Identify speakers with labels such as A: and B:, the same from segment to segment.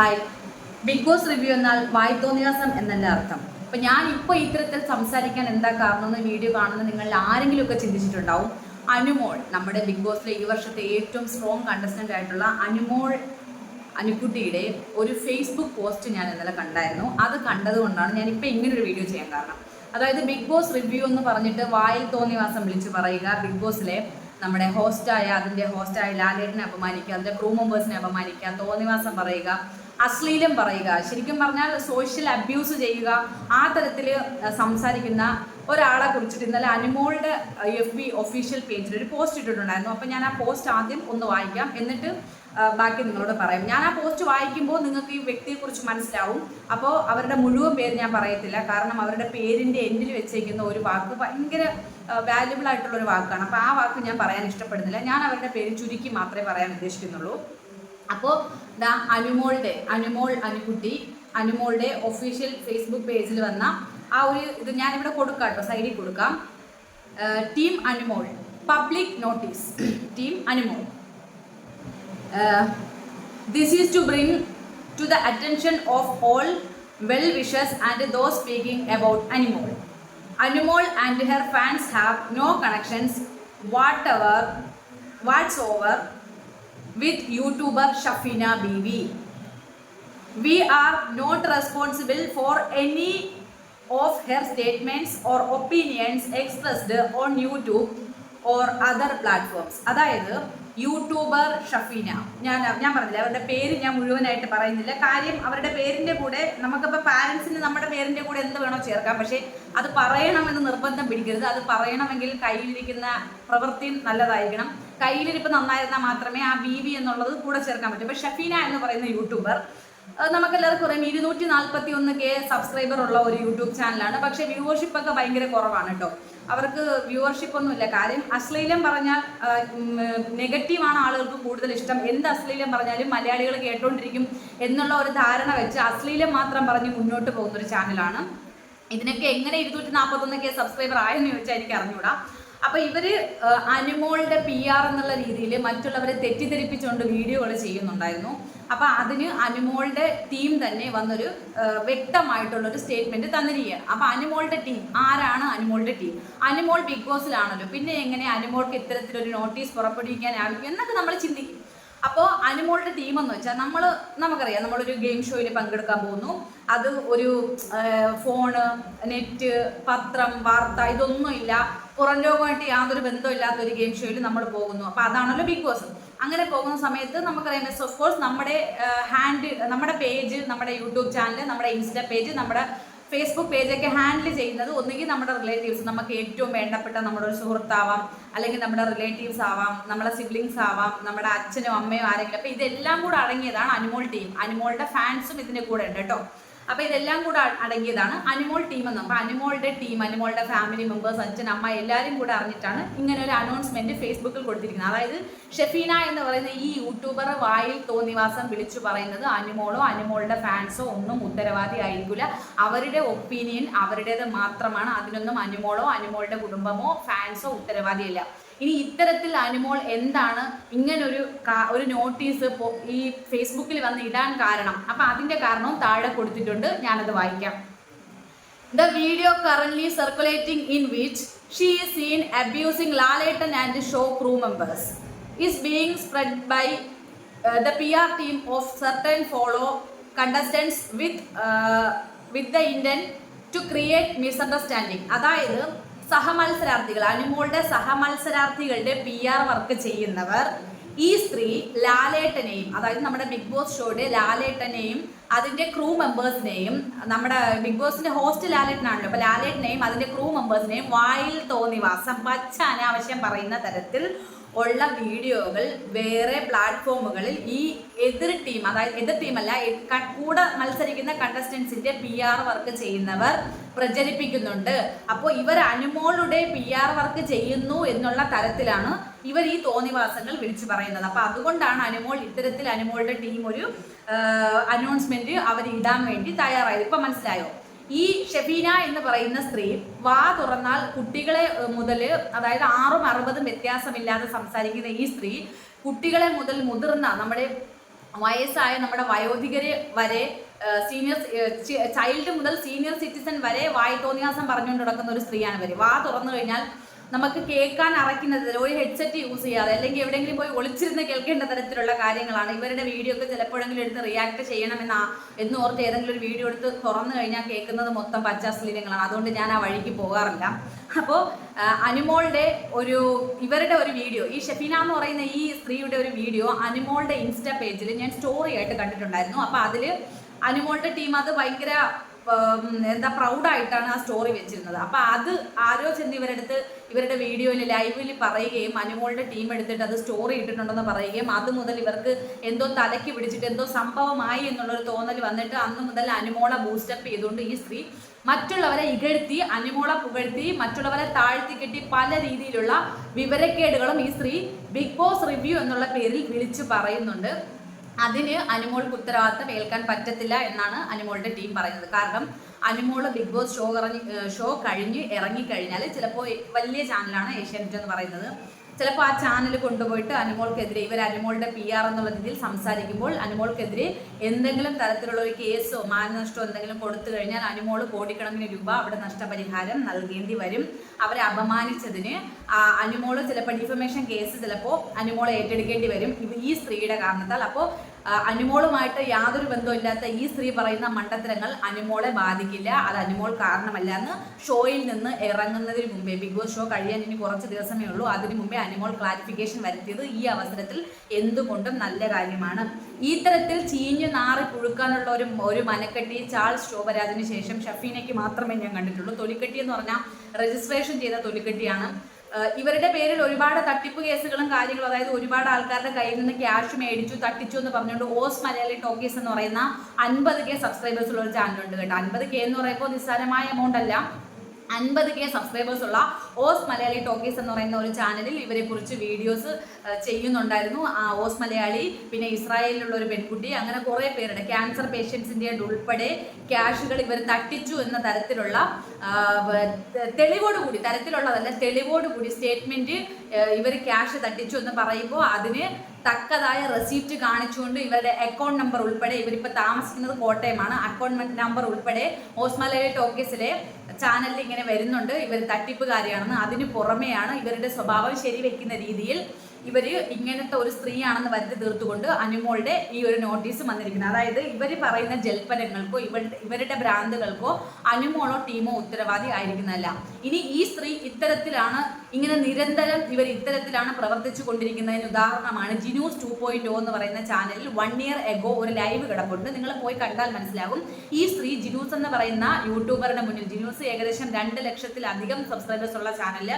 A: Hi big Boss review എന്നാൽ വായ്ത്തോന്നിയാസം എന്നല്ല അർത്ഥം. അപ്പൊ ഞാൻ ഇപ്പോൾ ഇത്തരത്തിൽ സംസാരിക്കാൻ എന്താ കാരണം എന്ന് വീഡിയോ കാണുന്ന നിങ്ങൾ ആരെങ്കിലും ഒക്കെ ചിന്തിച്ചിട്ടുണ്ടാവും. അനുമോൾ നമ്മുടെ ബിഗ് ബോസിലെ ഈ വർഷത്തെ ഏറ്റവും സ്ട്രോങ് കണ്ടസ്റ്റന്റ് ആയിട്ടുള്ള അനുമോൾ അനുക്കുട്ടിയുടെ ഒരു ഫേസ്ബുക്ക് പോസ്റ്റ് ഞാൻ ഇന്നലെ കണ്ടായിരുന്നു. അത് കണ്ടതുകൊണ്ടാണ് ഞാൻ ഇപ്പോൾ ഒരു വീഡിയോ ചെയ്യാൻ കാരണം. അതായത് ബിഗ് ബോസ് റിവ്യൂ എന്ന് പറഞ്ഞിട്ട് വായിൽ തോന്നിവാസം വിളിച്ച് പറയുക ബിഗ് ബോസിലെ നമ്മുടെ ഹോസ്റ്റായ അതിന്റെ ഹോസ്റ്റായ ലാലേട്ടനെ അപമാനിക്കുക അതിന്റെ ക്രൂ മെമ്പേഴ്സിനെ അപമാനിക്കുക തോന്നിവാസം പറയുക അശ്ലീലം പറയുക. ശരിക്കും പറഞ്ഞാൽ സോഷ്യൽ അബ്യൂസ് ചെയ്യുക ആ തരത്തിൽ സംസാരിക്കുന്ന ഒരാളെ കുറിച്ചിട്ട് ഇന്നലെ അനുമോളുടെ എഫ് ബി ഒഫീഷ്യൽ പേജിൽ ഒരു പോസ്റ്റ് ഇട്ടിട്ടുണ്ടായിരുന്നു. അപ്പം ഞാൻ ആ പോസ്റ്റ് ആദ്യം ഒന്ന് വായിക്കാം. എന്നിട്ട് ബാക്കി നിങ്ങളോട് പറയാം. ഞാൻ ആ പോസ്റ്റ് വായിക്കുമ്പോൾ നിങ്ങൾക്ക് ഈ വ്യക്തിയെക്കുറിച്ച് മനസ്സിലാവും. അപ്പോൾ അവരുടെ മുഴുവൻ പേര് ഞാൻ പറയത്തില്ല. കാരണം അവരുടെ പേരിന്റെ എൻഡിൽ വെച്ചേക്കുന്ന ഒരു വാക്ക് ഭയങ്കര വാല്യുബിൾ ആയിട്ടുള്ള ഒരു വാക്കാണ്. അപ്പോൾ ആ വാക്ക് ഞാൻ പറയാൻ ഇഷ്ടപ്പെടുന്നില്ല. ഞാൻ അവരുടെ പേര് ചുരുക്കി മാത്രമേ പറയാൻ ഉദ്ദേശിക്കുന്നുള്ളൂ. അപ്പോൾ ദാ അനുമോളുടെ അനുമോൾ അനുകുട്ടി അനുമോളുടെ ഒഫീഷ്യൽ ഫേസ്ബുക്ക് പേജിൽ വന്ന ആ ഒരു ഇത് ഞാനിവിടെ കൊടുക്കാം കേട്ടോ സൈഡിൽ കൊടുക്കാം team Anumol public notice team Anumol this is to bring to the attention of all well wishers and those speaking about Animal. Animal and her fans have no connections whatever whatsoever with YouTuber Shafina BV. We are not responsible for any of her statements or opinions expressed on YouTube or other platforms. അതായത് YouTuber Shafeena ഞാൻ ഞാൻ പറഞ്ഞില്ല അവരുടെ പേര് ഞാൻ മുഴുവനായിട്ട് പറയുന്നില്ല. കാര്യം അവരുടെ പേരിന്റെ കൂടെ നമുക്കിപ്പോൾ പാരൻസിന് നമ്മുടെ പേരിന്റെ കൂടെ എന്ത് വേണോ ചേർക്കാം. പക്ഷേ അത് പറയണമെന്ന് നിർബന്ധം പിടിക്കരുത്. അത് പറയണമെങ്കിൽ കയ്യിലിരിക്കുന്ന പ്രവൃത്തി നല്ലതായിരിക്കണം. കയ്യിലിരിപ്പ് നന്നായിരുന്നാൽ മാത്രമേ ആ ബി വി എന്നുള്ളത് കൂടെ ചേർക്കാൻ പറ്റൂ. ഇപ്പൊ ഷഫീന എന്ന് പറയുന്ന യൂട്യൂബർ നമുക്കെല്ലാവർക്കും അറിയാം ഇരുന്നൂറ്റി നാൽപ്പത്തി ഒന്ന് കെ സബ്സ്ക്രൈബർ ഉള്ള ഒരു യൂട്യൂബ് ചാനലാണ് പക്ഷേ വ്യൂവർഷിപ്പ് ഒക്കെ ഭയങ്കര കുറവാണ് കേട്ടോ അവർക്ക് വ്യൂവർഷിപ്പ് ഒന്നുമില്ല കാര്യം അശ്ലീലം പറഞ്ഞാൽ നെഗറ്റീവാണ് ആളുകൾക്ക് കൂടുതൽ ഇഷ്ടം. എന്ത് അശ്ലീലം പറഞ്ഞാലും മലയാളികൾ കേട്ടോണ്ടിരിക്കും എന്നുള്ള ഒരു ധാരണ വെച്ച് അശ്ലീലം മാത്രം പറഞ്ഞ് മുന്നോട്ട് പോകുന്ന ഒരു ചാനലാണ് ഇതിനൊക്കെ എങ്ങനെ ഇരുന്നൂറ്റി നാൽപ്പത്തൊന്ന് കെ സബ്സ്ക്രൈബർ ആയെന്ന് ചോദിച്ചാൽ എനിക്ക് അറിഞ്ഞൂടാ അപ്പൊ ഇവർ അനുമോളുടെ പി ആർ എന്നുള്ള രീതിയിൽ മറ്റുള്ളവരെ തെറ്റിദ്ധരിപ്പിച്ചുകൊണ്ട് വീഡിയോകൾ ചെയ്യുന്നുണ്ടായിരുന്നു. അപ്പൊ അതിന് അനുമോളുടെ ടീം തന്നെ വന്നൊരു ആ, വ്യക്തമായിട്ടുള്ള ഒരു സ്റ്റേറ്റ്മെന്റ് തന്നിരിക്കുകയാണ്. അപ്പൊ അനുമോളുടെ ടീം ആരാണ് അനുമോളുടെ ടീം അനുമോൾ ബിഗ് ബോസിലാണല്ലോ. പിന്നെ എങ്ങനെ അനുമോൾക്ക് ഇത്തരത്തിലൊരു നോട്ടീസ് പുറപ്പെടുവിക്കാനാകും എന്നൊക്കെ നമ്മൾ ചിന്തിക്കും അപ്പോൾ അനുമോളുടെ ടീം എന്ന് വെച്ചാൽ നമ്മൾ നമുക്കറിയാം നമ്മളൊരു ഗെയിം ഷോയിൽ പങ്കെടുക്കാൻ പോകുന്നു. അത് ഒരു ഫോണ് നെറ്റ് പത്രം വാർത്ത ഇതൊന്നും ഇല്ല. പുറം ലോകമായിട്ട് യാതൊരു ബന്ധമില്ലാത്ത ഒരു ഗെയിം ഷോയിൽ നമ്മൾ പോകുന്നു. അപ്പോൾ അതാണല്ലോ ബിഗ് ബോസ് അങ്ങനെ പോകുന്ന സമയത്ത് നമുക്കറിയാം ഓഫ് കോഴ്സ് നമ്മുടെ ഹാൻഡ് നമ്മുടെ പേജ് നമ്മുടെ യൂട്യൂബ് ചാനൽ നമ്മുടെ ഇൻസ്റ്റ പേജ് നമ്മുടെ ഫേസ്ബുക്ക് പേജൊക്കെ ഹാൻഡിൽ ചെയ്യുന്നത് ഒന്നുകിൽ നമ്മുടെ റിലേറ്റീവ്സ് നമുക്ക് ഏറ്റവും വേണ്ടപ്പെട്ട നമ്മുടെ ഒരു സുഹൃത്താവാം അല്ലെങ്കിൽ നമ്മുടെ റിലേറ്റീവ്സ് ആവാം നമ്മുടെ സിബ്ലിങ്സ് ആവാം നമ്മുടെ അച്ഛനും അമ്മയും ആരെങ്കിലും. അപ്പോൾ ഇതെല്ലാം കൂടെ അടങ്ങിയതാണ് അനുമോൾ ടീം അനുമോളുടെ ഫാൻസും ഇതിന്റെ കൂടെ ഉണ്ട് കേട്ടോ. അപ്പോൾ ഇതെല്ലാം കൂടെ അടങ്ങിയതാണ് അനിമോൾ ടീം എന്ന്. അപ്പോൾ അനുമോളുടെ ടീം അനുമോളുടെ ഫാമിലി മെമ്പേഴ്സ് അച്ഛൻ അമ്മ എല്ലാവരും കൂടെ അറിഞ്ഞിട്ടാണ് ഇങ്ങനെ ഒരു അനൗൺസ്മെന്റ് ഫേസ്ബുക്കിൽ കൊടുത്തിരിക്കുന്നത്. അതായത് ഷെഫീന എന്ന് പറയുന്ന ഈ യൂട്യൂബർ വായിൽ തോന്നിവാസം വിളിച്ചു പറയുന്നത് അനിമോളോ അനുമോളുടെ ഫാൻസോ ഒന്നും ഉത്തരവാദി ആയിരിക്കില്ല അവരുടെ ഒപ്പീനിയൻ അവരുടേത് മാത്രമാണ്. അതിനൊന്നും അനിമോളോ അനുമോളുടെ കുടുംബമോ ഫാൻസോ ഉത്തരവാദിയല്ല. ഇനി ഇത്തരത്തിൽ അനുമോൾ എന്താണ് ഇങ്ങനൊരു ഒരു നോട്ടീസ് ഈ ഫേസ്ബുക്കിൽ വന്ന് ഇടാൻ കാരണം? അപ്പൊ അതിന്റെ കാരണവും താഴെ കൊടുത്തിട്ടുണ്ട്. ഞാനത് വായിക്കാം the video currently circulating in she is seen abusing Laletan and show crew members is being spread by uh, the PR team of certain follow contestants with uh, with the intent to create misunderstanding. അതായത് സഹമത്സരാർത്ഥികൾ അനുമോളുടെ സഹമത്സരാർത്ഥികളുടെ P R work ചെയ്യുന്നവർ ഈ സ്ത്രീ ലാലേട്ടനെയും അതായത് നമ്മുടെ big boss ഷോയുടെ ലാലേട്ടനെയും അതിന്റെ ക്രൂ മെമ്പേഴ്സിനെയും നമ്മുടെ ബിഗ് ബോസിന്റെ ഹോസ്റ്റ് ലാലേട്ടനാണല്ലോ. അപ്പൊ ലാലേട്ടനെയും അതിന്റെ ക്രൂ മെമ്പേഴ്സിനെയും വായിൽ തോന്നിവാസം പച്ച അനാവശ്യം പറയുന്ന തരത്തിൽ ഉള്ള വീഡിയോകൾ വേറെ പ്ലാറ്റ്ഫോമുകളിൽ ഈ എതിർ ടീം അതായത് എതിർ ടീമല്ല കൂടെ മത്സരിക്കുന്ന കണ്ടസ്റ്റൻസിന്റെ പി ആർ വർക്ക് ചെയ്യുന്നവർ പ്രചരിപ്പിക്കുന്നുണ്ട്. അപ്പോൾ ഇവർ അനുമോളുടെ പി ആർ വർക്ക് ചെയ്യുന്നു എന്നുള്ള തരത്തിലാണ് ഇവർ ഈ തോന്നിവാസങ്ങൾ വിളിച്ചു പറയുന്നത്. അപ്പൊ അതുകൊണ്ടാണ് അനുമോൾ ഇത്തരത്തിൽ അനുമോളുടെ ടീം ഒരു അനൗൺസ്മെന്റ് അവർ ഇടാൻ വേണ്ടി തയ്യാറായത്. ഇപ്പൊ മനസ്സിലായോ? ഈ ഷെഫീന എന്ന് പറയുന്ന സ്ത്രീ വാ തുറന്നാൽ കുട്ടികളെ മുതൽ അതായത് ആറും അറുപതും വ്യത്യാസമില്ലാതെ സംസാരിക്കുന്ന ഈ സ്ത്രീ കുട്ടികളെ മുതൽ മുതിർന്ന നമ്മുടെ വയസ്സായ നമ്മുടെ വയോധികരെ വരെ സീനിയർ ചൈൽഡ് മുതൽ സീനിയർ സിറ്റിസൺ വരെ വായി തോന്നിയാസം പറഞ്ഞുകൊണ്ട് നടക്കുന്ന ഒരു സ്ത്രീയാണ് വരെ വാ തുറന്നു കഴിഞ്ഞാൽ നമുക്ക് കേൾക്കാൻ അറയ്ക്കുന്നത് ഒരു ഹെഡ്സെറ്റ് യൂസ് ചെയ്യാതെ അല്ലെങ്കിൽ എവിടെയെങ്കിലും പോയി ഒളിച്ചിരുന്ന് കേൾക്കേണ്ട തരത്തിലുള്ള കാര്യങ്ങളാണ്. ഇവരുടെ വീഡിയോ ഒക്കെ ചിലപ്പോഴെങ്കിലും എടുത്ത് റിയാക്ട് ചെയ്യണമെന്ന് എന്ന് ഓർത്ത് ഏതെങ്കിലും ഒരു വീഡിയോ എടുത്ത് തുറന്നു കഴിഞ്ഞാൽ കേൾക്കുന്നത് മൊത്തം പച്ചാശ്ലീലങ്ങളാണ് അതുകൊണ്ട് ഞാൻ ആ വഴിക്ക് പോകാറില്ല. അപ്പോൾ അനുമോളുടെ ഒരു ഇവരുടെ ഒരു വീഡിയോ ഈ ഷെഫീന എന്ന് പറയുന്ന ഈ സ്ത്രീയുടെ ഒരു വീഡിയോ അനുമോളുടെ ഇൻസ്റ്റ പേജിൽ ഞാൻ സ്റ്റോറി ആയിട്ട് കണ്ടിട്ടുണ്ടായിരുന്നു. അപ്പോൾ അതിൽ അനുമോളുടെ ടീം അത് ഭയങ്കര എന്താ പ്രൗഡായിട്ടാണ് ആ സ്റ്റോറി വെച്ചിരുന്നത്. അപ്പോൾ അത് ആരോ ചെന്ന് ഇവരെടുത്ത് ഇവരുടെ വീഡിയോയിൽ ലൈവിൽ പറയുകയും അനുമോളുടെ ടീം എടുത്തിട്ട് അത് സ്റ്റോറി ഇട്ടിട്ടുണ്ടെന്ന് പറയുകയും അത് മുതൽ ഇവർക്ക് എന്തോ തലയ്ക്ക് പിടിച്ചിട്ട് എന്തോ സംഭവമായി എന്നുള്ളൊരു തോന്നൽ വന്നിട്ട് അന്ന് മുതൽ അനുമോളെ ബൂസ്റ്റപ്പ് ചെയ്തുകൊണ്ട് ഈ സ്ത്രീ മറ്റുള്ളവരെ ഇകഴ്ത്തി അനുമോളെ പുകഴ്ത്തി മറ്റുള്ളവരെ താഴ്ത്തി കെട്ടി പല രീതിയിലുള്ള വിവരക്കേടുകളും ഈ സ്ത്രീ ബിഗ് ബോസ് റിവ്യൂ എന്നുള്ള പേരിൽ വിളിച്ചു പറയുന്നുണ്ട്. അതിന് അനുമോൾക്ക് ഉത്തരവാദിത്തം ഏൽക്കാൻ പറ്റത്തില്ല എന്നാണ് അനുമോളുടെ ടീം പറയുന്നത്. കാരണം അനുമോൾ ബിഗ് ബോസ് ഷോ ഇറങ്ങി ഷോ കഴിഞ്ഞ് ഇറങ്ങിക്കഴിഞ്ഞാൽ ചിലപ്പോൾ വലിയ ചാനലാണ് ഏഷ്യാനെറ്റ് എന്ന് പറയുന്നത്. ചിലപ്പോൾ ആ ചാനൽ കൊണ്ടുപോയിട്ട് അനുമോൾക്കെതിരെ ഇവർ അനുമോളുടെ പി ആർ എന്നുള്ള രീതിയിൽ സംസാരിക്കുമ്പോൾ അനുമോൾക്കെതിരെ എന്തെങ്കിലും തരത്തിലുള്ള ഒരു കേസോ മാനനഷ്ടമോ എന്തെങ്കിലും കൊടുത്തു കഴിഞ്ഞാൽ അനുമോൾ കോടിക്കണക്കിന് രൂപ അവിടെ നഷ്ടപരിഹാരം നൽകേണ്ടി വരും. അവരെ അപമാനിച്ചതിന് അനുമോൾ ചിലപ്പോൾ ഡിഫമേഷൻ കേസ് ചിലപ്പോൾ അനുമോളെ ഏറ്റെടുക്കേണ്ടി വരും. ഈ സ്ത്രീയുടെ കാരണത്താൽ. അപ്പോൾ അനുമോളുമായിട്ട് യാതൊരു ബന്ധമില്ലാത്ത ഈ സ്ത്രീ പറയുന്ന മണ്ടത്തരങ്ങൾ അനുമോളെ ബാധിക്കില്ല. അത് അനുമോൾ കാരണമല്ല എന്ന് ഷോയിൽ നിന്ന് ഇറങ്ങുന്നതിന് മുമ്പേ ബിഗ് ബോസ് ഷോ കഴിയാൻ ഇനി കുറച്ച് ദിവസമേ ഉള്ളൂ. അതിനു മുമ്പേ അനുമോൾ ക്ലാരിഫിക്കേഷൻ വരുത്തിയത് ഈ അവസരത്തിൽ എന്തുകൊണ്ടും നല്ല കാര്യമാണ്. ഇത്തരത്തിൽ തരത്തിൽ ചീഞ്ഞു നാറി പുഴുക്കാനുള്ള ഒരു ഒരു മനക്കെട്ടി ചാൾസ് ശോഭരാജിന് ശേഷം ഷഫീനയ്ക്ക് മാത്രമേ ഞാൻ കണ്ടിട്ടുള്ളൂ. തൊലിക്കെട്ടി എന്ന് പറഞ്ഞാൽ രജിസ്ട്രേഷൻ ചെയ്ത തൊലിക്കെട്ടിയാണ്. ഇവരുടെ പേരിൽ ഒരുപാട് തട്ടിപ്പ് കേസുകളും കാര്യങ്ങളും അതായത് ഒരുപാട് ആൾക്കാരുടെ കയ്യിൽ നിന്ന് ക്യാഷ് മേടിച്ചു തട്ടിച്ചു എന്ന് പറഞ്ഞുകൊണ്ട് ഓസ് മലയാളി ടോക്കീസ് എന്ന് പറയുന്ന അൻപത് കെ സബ്സ്ക്രൈബേഴ്സ് ഉള്ള ഒരു ചാനലുണ്ട് കേട്ടോ. അൻപത് കെ എന്ന് പറയുമ്പോൾ നിസ്സാരമായ എമൗണ്ട് അല്ല അൻപത് കെ സബ്സ്ക്രൈബേഴ്സ് ഉള്ള ഓസ് മലയാളി ടോക്കീസ് എന്ന് പറയുന്ന ഒരു ചാനലിൽ ഇവരെ കുറിച്ച് വീഡിയോസ് ചെയ്യുന്നുണ്ടായിരുന്നു. ആ ഓസ് മലയാളി പിന്നെ ഇസ്രായേലിലുള്ള ഒരു പെൺകുട്ടി അങ്ങനെ കുറേ പേരുടെ ക്യാൻസർ പേഷ്യൻസിന്റെ ഉൾപ്പെടെ ക്യാഷുകൾ ഇവർ തട്ടിച്ചു എന്ന തരത്തിലുള്ള തെളിവോടുകൂടി തരത്തിലുള്ളതല്ല തെളിവോടുകൂടി സ്റ്റേറ്റ്മെന്റ് ഇവർ ക്യാഷ് തട്ടിച്ചു എന്ന് പറയുമ്പോൾ അതിന് തക്കതായ റെസീപ്റ്റ് കാണിച്ചുകൊണ്ട് ഇവരുടെ അക്കൗണ്ട് നമ്പർ ഉൾപ്പെടെ ഇവരിപ്പോൾ താമസിക്കുന്നത് കോട്ടയമാണ്. അക്കൗണ്ട് നമ്പർ ഉൾപ്പെടെ ഓസ്മലയിലെ ടോക്കീസിലെ ചാനലിൽ ഇങ്ങനെ വരുന്നുണ്ട്. ഇവർ തട്ടിപ്പുകാരിയാണെന്ന് അതിന് പുറമെയാണ് ഇവരുടെ സ്വഭാവം ശരിവെക്കുന്ന രീതിയിൽ ഇവർ ഇങ്ങനത്തെ ഒരു സ്ത്രീയാണെന്ന് വരുത്തി തീർത്തുകൊണ്ട് അനുമോളുടെ ഈ ഒരു നോട്ടീസ് വന്നിരിക്കുന്നത്. അതായത് ഇവർ പറയുന്ന ജൽപ്പനങ്ങൾക്കോ ഇവരുടെ ഇവരുടെ ഭ്രാന്തുകൾക്കോ അനുമോളോ ടീമോ ഉത്തരവാദി ആയിരിക്കുന്നതല്ല. ഇനി ഈ സ്ത്രീ ഇത്തരത്തിലാണ് ഇങ്ങനെ നിരന്തരം ഇവർ ഇത്തരത്തിലാണ് പ്രവർത്തിച്ചു കൊണ്ടിരിക്കുന്നതിന് ഉദാഹരണമാണ് ജിനൂസ് ടു പോയിന്റ് എന്ന് പറയുന്ന ചാനലിൽ വൺ ഇയർ എഗോ ഒരു ലൈവ് കിടപ്പുണ്ട്. നിങ്ങൾ പോയി കണ്ടാൽ മനസ്സിലാകും. ഈ സ്ത്രീ ജിനൂസ് എന്ന് പറയുന്ന യൂട്യൂബറുടെ മുന്നിൽ ജിനൂസ് ഏകദേശം രണ്ട് ലക്ഷത്തിലധികം സബ്സ്ക്രൈബേഴ്സ് ഉള്ള ചാനലിൽ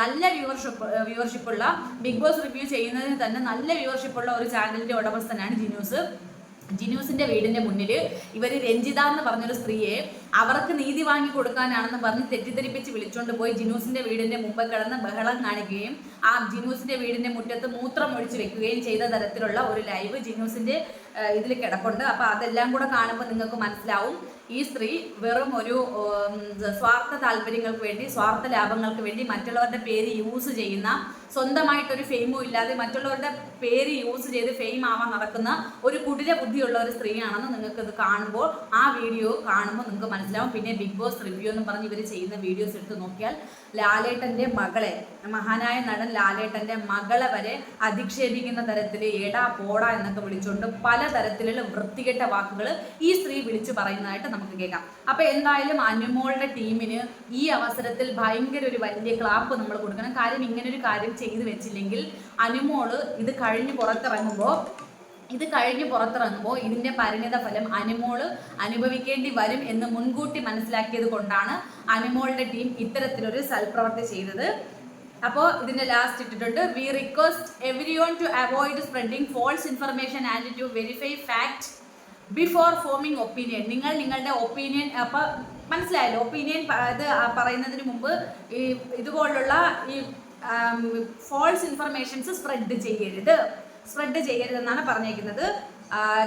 A: നല്ല വ്യൂവർഷിപ്പ് വ്യൂവർഷിപ്പ് ഉള്ള ബിഗ് ബോസ് റിവ്യൂ ചെയ്യുന്നതിന് തന്നെ നല്ല വ്യൂവർഷിപ്പ് ഉള്ള ഒരു ചാനലിന്റെ ഉടമസ്ഥനാണ് ജിനൂസ്. ജിനൂസിന്റെ വീടിന്റെ മുന്നിൽ ഇവർ രഞ്ജിത എന്ന് പറഞ്ഞൊരു സ്ത്രീയെ അവർക്ക് നീതി വാങ്ങി കൊടുക്കാനാണെന്ന് പറഞ്ഞ് തെറ്റിദ്ധരിപ്പിച്ച് വിളിച്ചുകൊണ്ട് പോയി ജിനൂസിന്റെ വീടിന്റെ മുമ്പ് കിടന്ന് ബഹളം കാണിക്കുകയും ആ ജിനൂസിന്റെ വീടിന്റെ മുറ്റത്ത് മൂത്രം ഒഴിച്ചു വെക്കുകയും ചെയ്ത തരത്തിലുള്ള ഒരു ലൈവ് ജിനൂസിന്റെ ഇതിൽ കിടപ്പുണ്ട്. അപ്പൊ അതെല്ലാം കൂടെ കാണുമ്പോൾ നിങ്ങൾക്ക് മനസ്സിലാവും. ഈ സ്ത്രീ വെറും ഒരു സ്വാർത്ഥ താല്പര്യങ്ങൾക്ക് വേണ്ടി സ്വാർത്ഥ ലാഭങ്ങൾക്ക് വേണ്ടി മറ്റുള്ളവരുടെ പേര് യൂസ് ചെയ്യുന്ന സ്വന്തമായിട്ടൊരു ഫെയിമും ഇല്ലാതെ മറ്റുള്ളവരുടെ പേര് യൂസ് ചെയ്ത് ഫെയിം ആവാൻ നടക്കുന്ന ഒരു കുടില ബുദ്ധിയുള്ള ഒരു സ്ത്രീയാണെന്ന് നിങ്ങൾക്ക് ഇത് കാണുമ്പോൾ ആ വീഡിയോ കാണുമ്പോൾ നിങ്ങൾക്ക് മനസ്സിലാവും. പിന്നെ ബിഗ് ബോസ് റിവ്യൂ എന്ന് പറഞ്ഞ് ഇവർ ചെയ്യുന്ന വീഡിയോസ് എടുത്ത് നോക്കിയാൽ ലാലേട്ടന്റെ മകളെ മഹാനായ നടൻ ലാലേട്ടന്റെ മകളെ വരെ അധിക്ഷേപിക്കുന്ന തരത്തിൽ എടാ പോടാ എന്നൊക്കെ വിളിച്ചുകൊണ്ട് പല തരത്തിലുള്ള വൃത്തികെട്ട വാക്കുകൾ ഈ സ്ത്രീ വിളിച്ചു പറയുന്നതായിട്ട് നമുക്ക് കേൾക്കാം. അപ്പൊ എന്തായാലും അനുമോളുടെ ടീമിന് ഈ അവസരത്തിൽ ഭയങ്കര ഒരു വലിയ ക്ലാപ്പ് നമ്മൾ കൊടുക്കണം. കാര്യം ഇങ്ങനെ ഒരു കാര്യം ചെയ്തു വെച്ചില്ലെങ്കിൽ അനുമോൾ ഇത് കഴിഞ്ഞ് പുറത്തിറങ്ങുമ്പോൾ ഇത് കഴിഞ്ഞ് പുറത്തിറങ്ങുമ്പോൾ ഇതിന്റെ പരിണിത ഫലം അനുമോൾ അനുഭവിക്കേണ്ടി വരും എന്ന് മുൻകൂട്ടി മനസ്സിലാക്കിയത് കൊണ്ടാണ് അനുമോളുടെ ടീം ഇത്തരത്തിലൊരു സൽപ്രവർത്തി ചെയ്തത്. അപ്പോൾ ഇതിന്റെ ലാസ്റ്റ് ഇട്ടിട്ടുണ്ട്. We request everyone to avoid spreading false information and to verify fact before forming opinion നിങ്ങൾ നിങ്ങളുടെ ഒപ്പീനിയൻ അപ്പൊ മനസ്സിലായല്ലോ ഒപ്പീനിയൻ ഇത് പറയുന്നതിന് മുമ്പ് ഈ ഇതുപോലുള്ള ഈ ഫോൾസ് ഇൻഫർമേഷൻസ് സ്പ്രെഡ് ചെയ്യരുത്. സ്പ്രെഡ് ചെയ്യരുതെന്നാണ് പറഞ്ഞേക്കുന്നത്.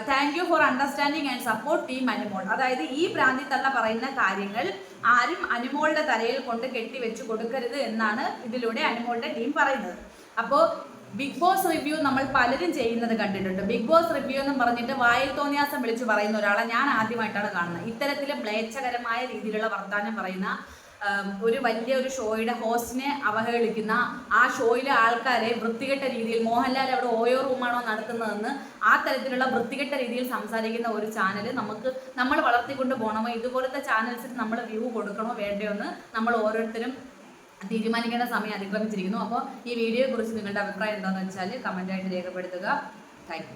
A: Thank you for understanding and support team Anumol അതായത് ഈ ഭ്രാന്തി തള്ള പറയുന്ന കാര്യങ്ങൾ ആരും അനുമോളുടെ തലയിൽ കൊണ്ട് കെട്ടിവെച്ച് കൊടുക്കരുത് എന്നാണ് ഇതിലൂടെ അനുമോളുടെ ടീം പറയുന്നത്. അപ്പോൾ ബിഗ് ബോസ് റിവ്യൂ നമ്മൾ പലരും ചെയ്യുന്നത് കണ്ടിട്ടുണ്ട്. ബിഗ് ബോസ് റിവ്യൂ എന്ന് പറഞ്ഞിട്ട് വായിൽ തോന്നിയാസം വിളിച്ച് പറയുന്ന ഒരാളെ ഞാൻ ആദ്യമായിട്ടാണ് കാണുന്നത്. ഇത്തരത്തിലെ മ്ലേച്ഛകരമായ രീതിയിലുള്ള വർത്തമാനം പറയുന്ന ഒരു വലിയ ഒരു ഷോയുടെ ഹോസ്റ്റിനെ അവഹേളിക്കുന്ന ആ ഷോയിലെ ആൾക്കാരെ വൃത്തികെട്ട രീതിയിൽ മോഹൻലാൽ അവിടെ ഓയോ റൂമാണോ നടത്തുന്നതെന്ന് ആ തരത്തിലുള്ള വൃത്തികെട്ട രീതിയിൽ സംസാരിക്കുന്ന ഒരു ചാനൽ നമുക്ക് നമ്മൾ വളർത്തിക്കൊണ്ട് പോകണമോ ഇതുപോലത്തെ ചാനൽസിന് നമ്മൾ വ്യൂ കൊടുക്കണോ വേണ്ടയോ എന്ന് നമ്മൾ ഓരോരുത്തരും തീരുമാനിക്കേണ്ട സമയം അതിക്രമിച്ചിരിക്കുന്നു. അപ്പോൾ ഈ വീഡിയോയെക്കുറിച്ച് നിങ്ങളുടെ അഭിപ്രായം എന്താണെന്ന് വെച്ചാൽ കമന്റായിട്ട് രേഖപ്പെടുത്തുക. താങ്ക്